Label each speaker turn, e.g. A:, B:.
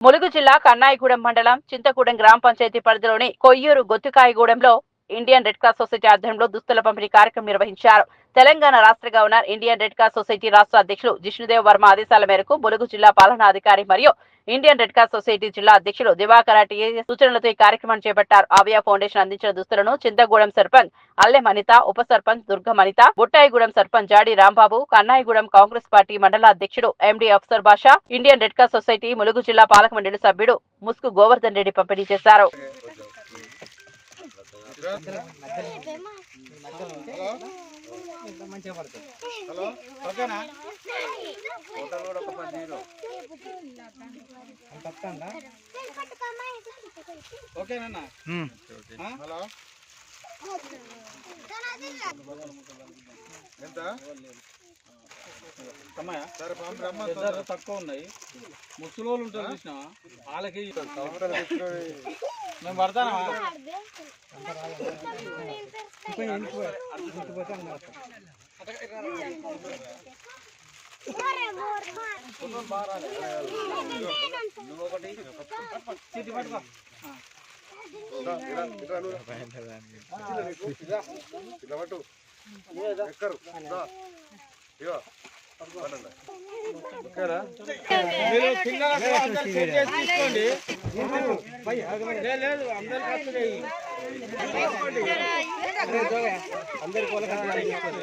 A: ములుగు జిల్లా కన్నాయిగూడెం మండలం చింతగూడెం గ్రామ పంచాయతీ పరిధిలోని కొయ్యూరు గొత్తుకాయగూడెంలో ఇండియన్ రెడ్ క్రాస్ సొసైటీ ఆధ్వర్యంలో దుస్తుల పంపిణీ కార్యక్రమం నిర్వహించారు. తెలంగాణ రాష్ట్ర governor Indian Red Cross Society రాష్ట్ర అధ్యక్షులు జిష్ణుదేవ్ వర్మ ఆదేశాల మేరకు ములుగు జిల్లా పాలనాధికారి మరియు ఇండియన్ రెడ్ క్రాస్ సొసైటీ జిల్లా అధ్యక్షులు దివాకర సూచనలతో ఈ కార్యక్రమాన్ని చేపట్టారు. ఆవియా ఫౌండేషన్ అందించిన దుస్తులను చింతగూడెం సర్పంచ్ అల్లె మనిత ఉప సర్పంచ్ దుర్గమనిత బుట్టాయిగూడెం సర్పంచ్ జాడి రాంబాబు కన్నాయిగూడెం కాంగ్రెస్ పార్టీ మండల అధ్యక్షుడు MD Afsar Basha Indian Red Cross Society Mulugu జిల్లా పాలక మండలి సభ్యుడు ముస్కు గోవర్ధన్ రెడ్డి పంపిణీ చేశారు.
B: హలో ఓకేనా? ఓకేనా? హలో ఎంత తక్కువ ఉన్నాయి ముసలోళ్ళు ఉంటారు చూసిన వాళ్ళకి మేము పడతానా? చీటి మీరు తీసుకోండి. అందరి లేదు